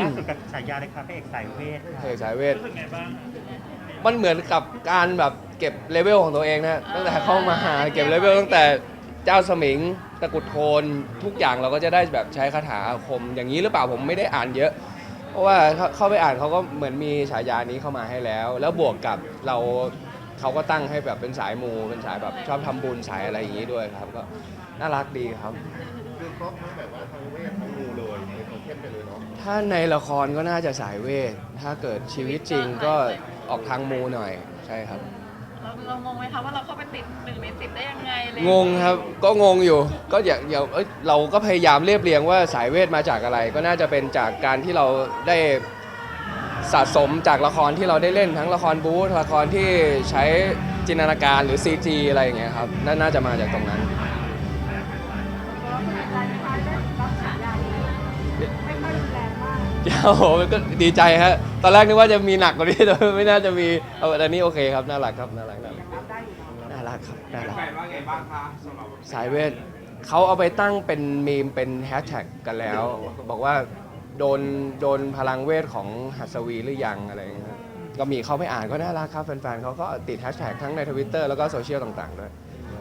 ล่าสุดกับฉายาเลยค่ะพระเอกสายเวทเพลงสายเวท รู้สึกไงบ้างมันเหมือนกับการแบบเก็บเลเวลของตัวเองนะตั้งแต่เข้ามาหาเก็บเลเวลตั้งแต่เจ้าสมิงตะกรุดโทนทุกอย่างเราก็จะได้แบบใช้คาถาอาคม อย่างนี้หรือเปล่าผมไม่ได้อ่านเยอะ เพราะว่าเข้าเข้าไปอ่านเขาก็เหมือนมีฉายานี้เข้ามาให้แล้ว แล้วบวกกับเราเขาก็ตั้งให้แบบเป็นสายมูเป็นสายแบบชอบทำบุญสายอะไรอย่างนี้ด้วยครับก็น่ารักดีครับ คือครบทั้งแบบว่าทั้งเวททั้งงูเลยในโทเค็นไปเลยเนาะ ถ้าในละครก็น่าจะสายเวท ถ้าเกิดชีวิตจริงก็ออกทางมูหน่อยใช่ครับ เราเรางงไหมคะว่าเราเข้าไปติดหนึ่งในสิบได้ยังไงเลยงงครับก็งงอยู่ก็อย่าอย่าเอ้ยเราก็พยายามเรียบเรียงว่าสายเวทมาจากอะไร ก็น่าจะเป็นจากการที่เราได้สะสมจากละครที่เราได้เล่นทั้งละครบู๊ละครที่ใช้จินตนาการหรือ CG อะไรอย่างเงี้ยครับนาน่าจะมาจากตรงนั้น โอ้โหมันก็ดีใจฮะ ตอนแรกนึกว่าจะมีหนักกว่านี้แต่ไม่น่าจะมีเอาแต่นี่โอเคครับ น่ารักครับ น่ารัก น่ารักน่ารักครับ น่ารัก แฟนว่าไงบ้างคะสำหรับสายเวทเขาเอาไปตั้งเป็นมีมเป็นแฮชแท็กกันแล้ว บอกว่าโดนโดนพลังเวทของหัสวีหรือยังอะไรอย่างเงี้ยครับก็มีเข้าไปอ่านก็น่ารักครับแฟนๆเขาก็ติดแฮชแท็กทั้งในทวิตเตอร์แล้วก็โซเชียลต่างๆด้วย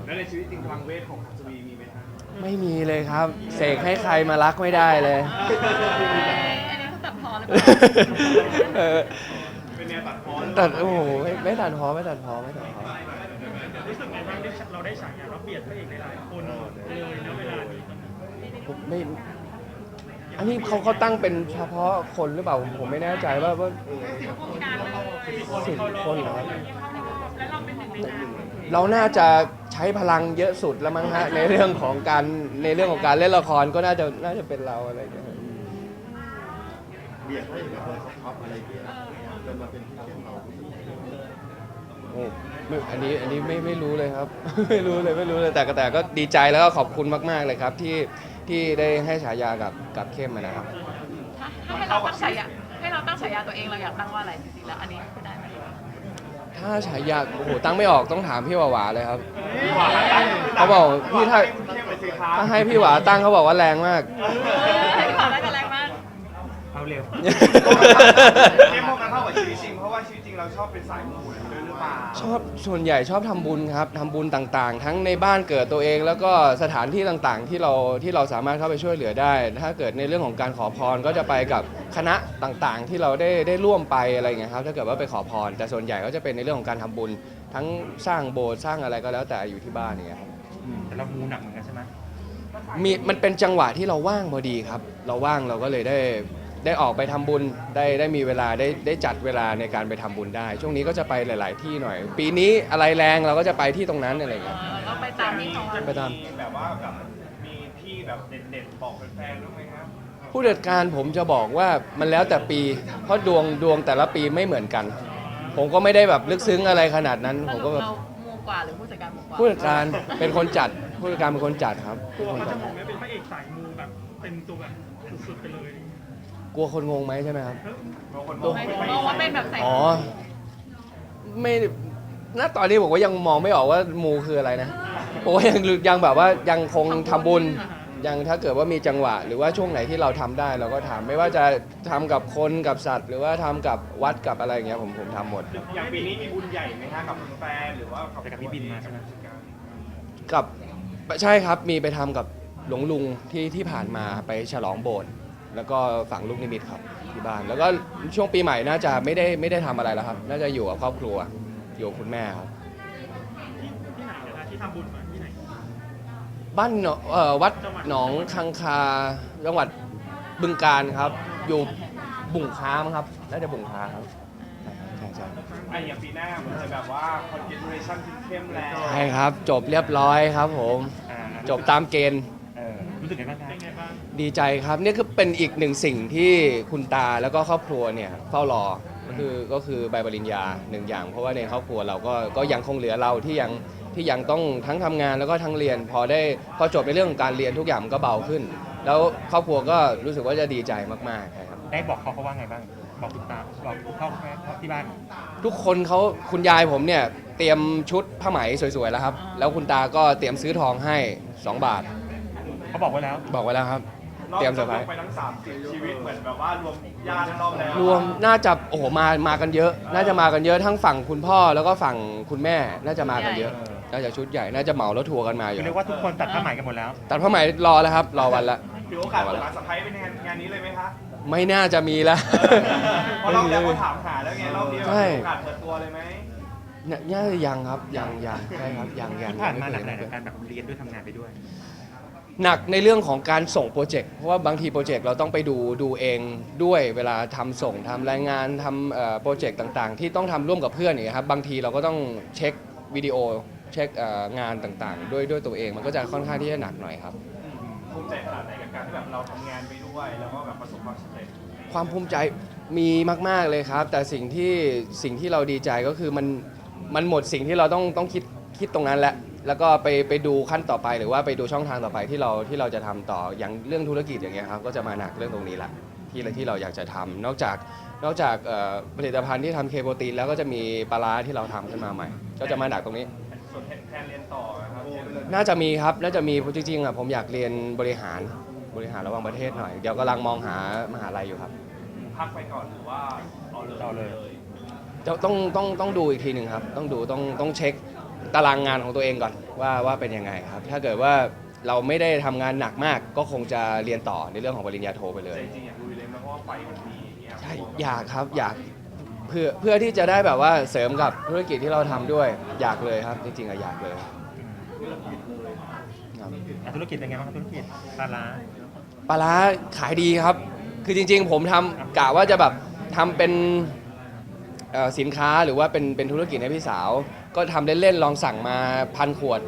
แล้วในชีวิตจริงพลังเวทของฮัสวีมีไหมคะ ไม่มีเลยครับ เสกให้ใครมารักไม่ได้เลย เขาตัดพออเป็นแนวตัดพ้อตัดโอ้โหไม่ไม่ตัดพอไม่ตัดพอไม่ตัดพอรู้สึกไงบ้างที่เราได้ฉายาเราเบียดพระเอกหลายๆคนเลยนะเวลานี้ผมไม่ อันนี้เขาเขาตั้งเป็นเฉพาะคนหรือเปล่าผมผมไม่แน่ใจว่าว่าสิบคนเหรอครับแล้วเราเราน่าจะใช้พลังเยอะสุดแล้วมั้งฮะในเรื่องของการในเรื่องของการเล่นละครก็น่าจะน่าจะเป็นเราอะไรอย่างเงี้ย เบียดให้แบบว่าท็อปอะไรเงี้ยจนมาเป็นที่เข้มเราโอ้ไม่อันนี้อันนี้ไม่ไม่รู้เลยครับ ไม่รู้เลยไม่รู้เลยแต่ก็แต่ก็ดีใจแล้วก็ขอบคุณมาก ๆเลยครับที่ที่ได้ให้ฉายากับกับเข้มมานะครับ ถ้าให้เราตั้งฉายาให้เราตั้งฉายาตัวเองเราอยากตั้งว่าอะไรจริงๆแล้วอันนี้ได้ไหมถ้าฉายาโอ้โหตั้งไม่ออกต้องถามพี่หวาหวาเลยครับ เขาบอกพี่ถ้าเข้มไปสิครับถ้าให้พี่หวาตั้งเขาบอกว่าแรงมากให้พี่บอกได้กันแรงมาก เอาเร็วเข้มพวกกันเข้ากับชีวิตจริงเพราะว่าชีวิตจริงเราชอบเป็นสายมูด้วยหรือเปล่าชอบส่วนใหญ่ชอบทำบุญครับทำบุญต่างๆ ทั้งในบ้านเกิดตัวเอง แล้วก็สถานที่ต่างๆ ที่เราที่เราสามารถเข้าไปช่วยเหลือได้ ถ้าเกิดในเรื่องของการขอพรก็จะไปกับคณะต่างๆ ที่เราได้ได้ร่วมไปอะไรอย่างเงี้ยครับถ้าเกิดว่าไปขอพร แต่ส่วนใหญ่ก็จะเป็นในเรื่องของการทำบุญ ทั้งสร้างโบสถ์สร้างอะไรก็แล้วแต่อยู่ที่บ้านอย่างเงี้ยครับ แต่เรามูหนักเหมือนกันใช่ไหมมีมันเป็นจังหวะที่เราว่างพอดีครับ เราว่างเราก็เลยได้ ได้ออกไปทำบุญได้ได้มีเวลาได้ได้จัดเวลาในการไปทำบุญได้ ช่วงนี้ก็จะไปหลาย ๆ ที่หน่อย ปีนี้อะไรแรงเราก็จะไปที่ตรงนั้นอะไรอย่างเงี้ยเราไปตามที่เขาไปตามแบบว่าแบบมีที่แบบเด่นๆบอกแฟนๆรู้ไหมครับผู้จัดการผมจะบอกว่ามันแล้วแต่ปี เพราะดวงดวงแต่ละปีไม่เหมือนกัน ผมก็ไม่ได้แบบลึกซึ้งอะไรขนาดนั้นผมก็แบบเรามูกว่าหรือผู้จัดการมูกว่าผู้จัดการเป็นคนจัดผู้จัดการเป็นคนจัดครับเป็นคนเขาจัจะดมองว่าเป็นพระเอกสายมูแบบเต็มตัวแบบสุดๆไปเลย กลัวคนงงไหมใช่ไหมครับบางคนหมายถึงมองว่าเป็นแบบใส่อ๋อ ไม่ณตอนนี้ผมก็ยังมองไม่ออกว่ามูคืออะไรนะผมว่ายังยังแบบว่ายังคงทำบุญ ยังถ้าเกิดว่ามีจังหวะ หรือว่าช่วงไหนที่เราทำได้เราก็ทำไม่ว่าจะทำกับคนกับสัตว์ หรือว่าทำกับวัดกับอะไรอย่างเงี้ยผมผมทำหมด อย่างปีนี้มีบุญใหญ่ไหมฮะกับแฟนหรือว่าไปกับพี่บินมาใช่ไหม กับใช่ครับมีไปทำกับหลวงลุงที่ที่ผ่านมาไปฉลองโบสถ์ แล้วก็ฝังลูกนิมิตครับที่บ้าน แล้วก็ช่วงปีใหม่น่าจะไม่ได้ไม่ได้ทำอะไรแล้วครับ น่าจะอยู่กับครอบครัวอยู่กับคุณแม่ครับ ที่ที่ไหนนะที่ทำบุญมาที่ไหน บ้านหนองเอ่อวัดหนองคังคาจังหวัดบึงการครับ อยู่บุ่งค้ามั้งครับน่าจะบุ่งค้าครับใช่ใช่ไอ้อย่างปีหน้าเหมือนจะแบบว่า congratulation คุณเข้มแล้วใช่ครับ จบเรียบร้อยครับผม อ่าจบตามเกณฑ์ เออรู้สึกไงบ้างคะเป็นไงบ้าง ดีใจครับนี่คือเป็นอีกหนึ่งสิ่งที่คุณตาแล้วก็ครอบครัวเนี่ยเฝ้ารอก็คือก็คือใบปริญญาหนึ่งอย่าง เพราะว่าในครอบครัวเราก็ก็ยังคงเหลือเราที่ยังที่ยังต้องทั้งทำงานแล้วก็ทั้งเรียน พอได้พอจบในเรื่องของการเรียนทุกอย่างมันก็เบาขึ้น แล้วครอบครัวก็รู้สึกว่าจะดีใจมากๆใช่ครับ ได้บอกเขาเขาว่าไงบ้าง บอกคุณตาบอกคุณพ่อคุณแม่ที่บ้าน ทุกคนเขาคุณยายผมเนี่ยเตรียมชุดผ้าไหมสวยๆแล้วครับ แล้วคุณตาก็เตรียมซื้อทองให้ 2 บาท เขาบอกไว้แล้ว บอกไว้แล้วครับ เตรียมเซอร์ไพรรส์ไปทั้งสามสิบชีวิตเหมือนแบบว่ารวมญาติทั้งรอบแล้วรวมน่าจะโอ้โหมามากันเยอะ น่าจะมากันเยอะทั้งฝั่งคุณพ่อแล้วก็ฝั่งคุณแม่น่าจะมากันเยอะ น่าจะชุดใหญ่น่าจะเหมารถทัวร์กันมาอคืยู่อเรียกว่าทุกคนตัดผ้าไหมกันหมดแล้ว ตัดผ้าไหมรอแล้วครับ รอวันละถือโอกาสเปิดร้านสะพ้ายเป็นงานงานนี้เลยไหมคะไม่น่าจะมีแล้วเพราะเราแล้วก็ถามหาแล้วไงรอบนี้แบบใช่มีโอกาสเปิดตัวเลยไหมเนี่ยน่าจะยังครับยังยังใช่ครับยังยังที่ผ่านมาหนักยังไหนไม่เคยในการแบบเรียนด้วยทำงานไปด้วย หนักในเรื่องของการส่งโปรเจกต์เพราะว่าบางทีโปรเจกต์เราต้องไปดูดูเองด้วยเวลาทำส่งทำรายงานทำเอ่อโปรเจกต์ต่างๆ ที่ต้องทำร่วมกับเพื่อนอย่างเงี้ยครับบางทีเราก็ต้องเช็ควิดีโอเช็คเอ่องานต่างๆ ด้วยด้วยตัวเองมันก็จะค่อนข้างที่จะหนักหน่อยครับภูมิใจขนาดไหนกับการที่แบบเราทำงานไปด้วยแล้วก็แบบประสบความสำเร็จความภูมิใจมีมากๆเลยครับ แต่สิ่งที่สิ่งที่เราดีใจก็คือมันมันหมดสิ่งที่เราต้องต้องคิดคิดตรงนั้นแล้ว แล้วก็ไปไปดูขั้นต่อไปหรือว่าไปดูช่องทางต่อไปที่เราที่เราจะทำต่ออย่างเรื่องธุรกิจอย่างเงี้ยครับก็จะมาหนักเรื่องตรงนี้ละที่ที่เราอยากจะทำนอกจากนอกจากเอ่อผลิตภัณฑ์ที่ทำเคโปรตีนแล้วก็จะมีปลาร้าที่เราทำขึ้นมาใหม่ ก็จะมาหนักตรงนี้ ส่วนแทนเรียนต่อนะครับน่าจะมีครับ น่าจะมีจริงๆอะผมอยากเรียนบริหารบริหารระหว่างประเทศหน่อย เดี๋ยวกำลังมองหามหาลัยอยู่ครับ พักไปก่อนหรือว่าเอาเลยเอาเลย จะต้องต้องต้องดูอีกทีหนึ่งครับ ต้องดูต้องต้องเช็ค ตารางงานของตัวเองก่อนว่าว่าเป็นยังไงครับ ถ้าเกิดว่าเราไม่ได้ทำงานหนักมาก ก็คงจะเรียนต่อในเรื่องของปริญญาโทไปเลยใจจริงอยากลุยเลยนะเพราะว่าไฟมันดีอย่างเงี้ยใช่อยากครับอยากเพื่อเพื่อที่จะได้แบบว่าเสริมกับธุรกิจที่เราทำด้วย อยากเลยครับ จริงๆอะอยากเลยครับอะธุรกิจเป็นไงบ้างครับธุรกิจปลาร้าปลาร้าขายดีครับ คือจริง ๆ ผมทำกะว่าจะแบบทำเป็นเอ่อสินค้าหรือว่าเป็นเป็นธุรกิจให้พี่สาว ก็ทำเล่นๆลองสั่งมาพันขวด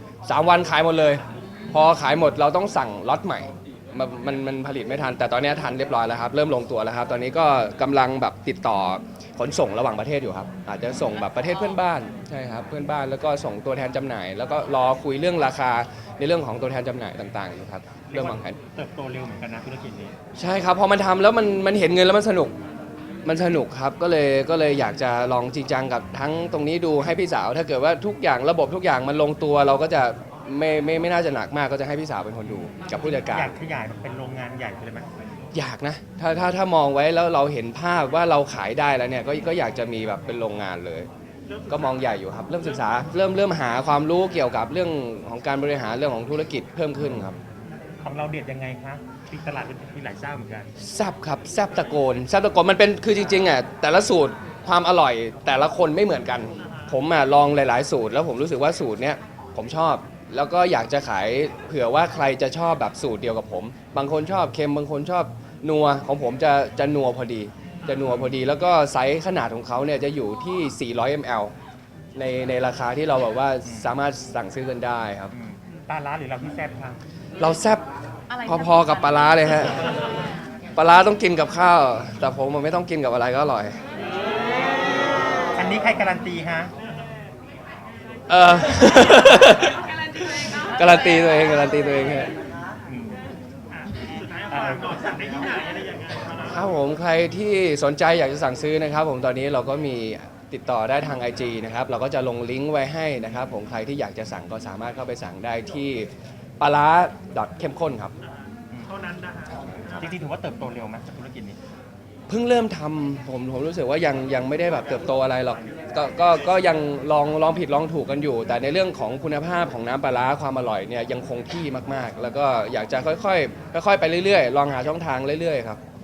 3 วันขายหมดเลย พอขายหมดเราต้องสั่งล็อตใหม่มันมันมันผลิตไม่ทัน แต่ตอนนี้ทันเรียบร้อยแล้วครับ เริ่มลงตัวแล้วครับ ตอนนี้ก็กำลังแบบติดต่อขนส่งระหว่างประเทศอยู่ครับ อาจจะส่งแบบประเทศเพื่อนบ้านใช่ครับเพื่อนบ้านแล้วก็ส่งตัวแทนจำหน่าย แล้วก็รอคุยเรื่องราคาในเรื่องของตัวแทนจำหน่ายต่างๆอยู่ครับเรื่องวางแผน เติบโตเร็วเหมือนกันนะธุรกิจนี้ ใช่ครับพอมันทำแล้วมันมันเห็นเงินแล้วมันสนุก มันสนุกครับก็เลยก็เลยอยากจะลองจริงจังกับทั้งตรงนี้ดูให้พี่สาว ถ้าเกิดว่าทุกอย่างระบบทุกอย่างมันลงตัวเราก็จะไม่ไม่ไม่น่าจะหนักมากก็จะให้พี่สาวเป็นคนดูกับผู้จัดการ อยากขยายมันเป็นโรงงานใหญ่ไปเลยไหมอยากนะถ้าถ้าถ้ามองไว้แล้วเราเห็นภาพว่าเราขายได้แล้วเนี่ยก็ก็อยากจะมีแบบเป็นโรงงานเลย ก็มองใหญ่อยู่ครับ เริ่มศึกษาเริ่มเริ่มหาความรู้เกี่ยวกับเรื่องของการบริหารเรื่องของธุรกิจเพิ่มขึ้นครับ ของเราเด็ดยังไงคะ ตีตลาดเป็นมีหลายเจ้าเหมือนกัน แซบครับแซบตะโกนแซบตะโกนมันเป็นคือจริงๆอะแต่ละสูตรความอร่อยแต่ละคนไม่เหมือนกัน ผมอะลองหลาย ๆ สูตร แล้วผมรู้สึกว่าสูตรเนี้ยผมชอบ แล้วก็อยากจะขายเผื่อว่าใครจะชอบแบบสูตรเดียวกับผม บางคนชอบเค็มบางคนชอบนัวของผมจะจะนัวพอดี จะนัวพอดี แล้วก็ไซส์ขนาดของเขาเนี่ยจะอยู่ที่ 400 ml ในในราคาที่เราแบบว่าสามารถสั่งซื้อกันได้ครับอืมปลาร้าหรือเราที่แซ่บคะเราแซบอะไร พอๆกับปลาร้าเลยฮะปลาร้าต้องกินกับข้าว แต่ผมมันไม่ต้องกินกับอะไรก็อร่อย อันนี้ใครการันตีฮะ เออ การันตีตัวเองการันตีตัวเองฮะอืมอ่าสั่งได้ที่ไหนอะไรยังไงครับผมใครที่สนใจอยากจะสั่งซื้อนะครับ ผมตอนนี้เราก็มีติดต่อได้ทาง IG นะครับ เราก็จะลงลิงก์ไว้ให้นะครับ ผมใครที่อยากจะสั่งก็สามารถเข้าไปสั่งได้ที่ปลาร้าเข้มข้นครับเท่า นั้นนะฮะจริงๆถือว่าเติบโตเร็วไหมธุรกิจนี้ เพิ่งเริ่มทำผมผมรู้สึกว่ายังยังไม่ได้แบบเติบโตอะไรหรอกก็ก็ก็ยังลองลองผิดลองถูกกันอยู่ แต่ในเรื่องของคุณภาพของน้ำปลาร้าความอร่อยเนี่ยยังคงที่มากๆ แล้วก็อยากจะค่อยๆค่อยๆไปเรื่อยๆ ลองหาช่องทางเรื่อยๆครับโอเคค่ะ